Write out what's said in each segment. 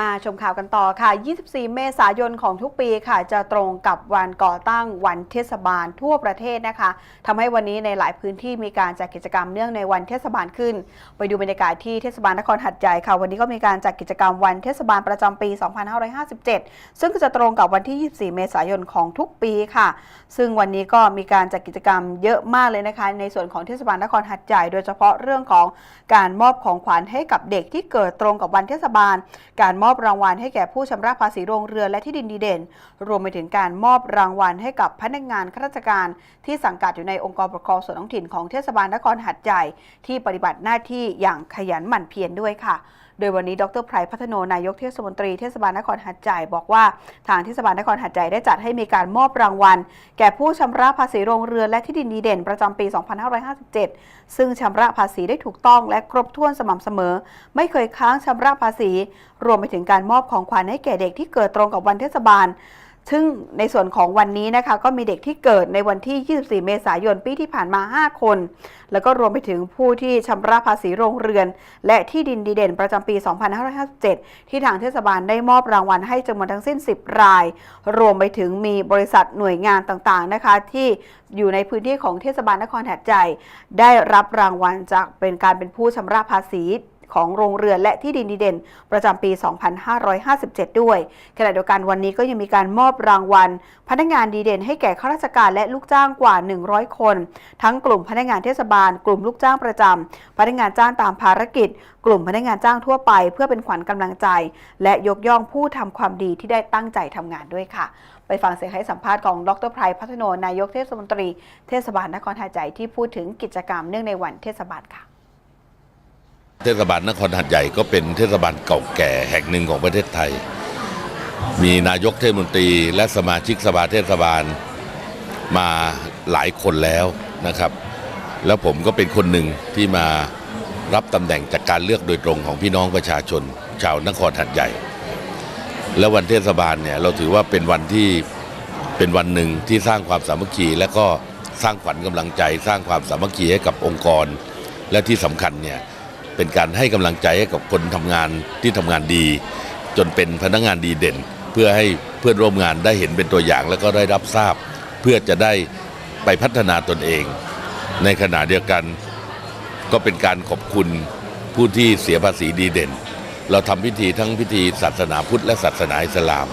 มาชมข่าวกันต่อค่ะ 24 เมษายนของทุกปีค่ะ จะตรงกับวันก่อตั้งวันเทศบาลทั่วประเทศนะคะทำให้วันนี้ในหลายพื้นที่มีการจัดกิจกรรมเนื่องในวันเทศบาลขึ้น ไปดูบรรยากาศที่เทศบาลนครหัดใหญ่ค่ะ วันนี้ก็มีการจัดกิจกรรมวันเทศบาลประจำปี 2557 ซึ่งก็จะตรงกับวันที่ 24 เมษายนของทุกปีค่ะ ซึ่งวันนี้ก็มีการจัดกิจกรรมเยอะมากเลยนะคะ ในส่วนของเทศบาลนครหัดใหญ่ โดยเฉพาะเรื่องของการมอบของขวัญให้กับเด็กที่เกิดตรงกับวันเทศบาลการมอบรางวัลให้แก่ผู้ชำระภาษีโรงเรือนและที่ดินดีเด่น รวมไปถึงการมอบรางวัลให้กับพนักงานข้าราชการ ที่สังกัดอยู่ในองค์กรปกครองส่วนท้องถิ่นของเทศบาลนครหัดใหญ่ ที่ปฏิบัติหน้าที่อย่างขยันหมั่นเพียรด้วยค่ะโดยวันนี้ดรไพรพัฒโนนายกเทศมนตรีเทศบาลนครหัดใหญ่บอกว่า ทางเทศบาลนครหัดใหญ่ได้จัดให้มีการมอบรางวัล แก่ผู้ชำระภาษีโรงเรือนและที่ดินดีเด่นประจำปี 2557 ซึ่งชำระภาษีได้ถูกต้องและครบถ้วนสม่ำเสมอ ไม่เคยค้างชำระภาษี รวมไปถึงการมอบของขวัญให้แก่เด็กที่เกิดตรงกับวันเทศบาล ซึ่งในส่วนของวันนี้นะคะก็มีเด็กที่เกิดในวันที่ 24 เมษายนปีที่ผ่านมา 5 คน แล้วก็รวมไปถึงผู้ที่ชำระภาษีโรงเรือน และที่ดินดีเด่นประจำปี 2557 ที่ทางเทศบาลได้มอบรางวัลให้จำนวนทั้งสิ้น 10 ราย รวมไปถึงมีบริษัทหน่วยงานต่างๆนะคะ ที่อยู่ในพื้นที่ของเทศบาลนครหัดใหญ่ได้รับรางวัลจากเป็นการเป็นผู้ชำระภาษี ของโรงเรือนและที่ดินดีเด่น ประจำปี 2557 ด้วย ขณะเดียวกันวันนี้ก็ยังมีการมอบรางวัล พนักงานดีเด่น ให้แก่ข้าราชการและลูกจ้างกว่า 100 คน ทั้งกลุ่มพนักงานเทศบาล กลุ่มลูกจ้างประจำพนักงานจ้างตามภารกิจ กลุ่มพนักงานจ้างทั่วไป เพื่อเป็นขวัญกำลังใจ และยกย่องผู้ทำความดีที่ได้ตั้งใจทำงานด้วยค่ะ ไปฟังเสียงให้สัมภาษณ์ของดรไพรพัฒโนนายกเทศมนตรี เทศบาลนครหัดใหญ่ที่พูดถึงกิจกรรมเนื่องในวันเทศบาลค่ะ เทศบาลนครหัดใหญ่ก็เป็นเทศบาลเก่าแก่แห่งหนึ่งของประเทศไทย มีนายกเทศมนตรีและสมาชิกสภาเทศบาลมาหลายคนแล้วนะครับ แล้วผมก็เป็นคนหนึ่งที่มารับตำแหน่งจากการเลือกโดยตรงของพี่น้องประชาชน ชาวนครหัดใหญ่ แล้ววันเทศบาลเนี่ยเราถือว่าเป็นวันที่เป็นวันหนึ่งที่สร้างความสามัคคี และก็สร้างขวัญกำลังใจ สร้างความสามัคคีให้กับองค์กร และที่สำคัญเนี่ย เป็นการให้กำลังใจให้กับคนทำงานที่ทำงานดี จนเป็นพนักงานดีเด่น เพื่อให้เพื่อนร่วมงานได้เห็นเป็นตัวอย่างแล้วก็ได้รับทราบ เพื่อจะได้ไปพัฒนาตนเอง ในขณะเดียวกันก็เป็นการขอบคุณผู้ที่เสียภาษีดีเด่น เราทำพิธีทั้งพิธีศาสนาพุทธและศาสนาอิสลาม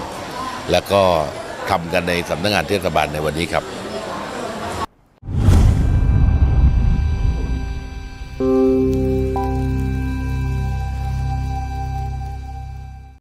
แล้วก็ทำกันในสำนักงานเทศบาลในวันนี้ครับ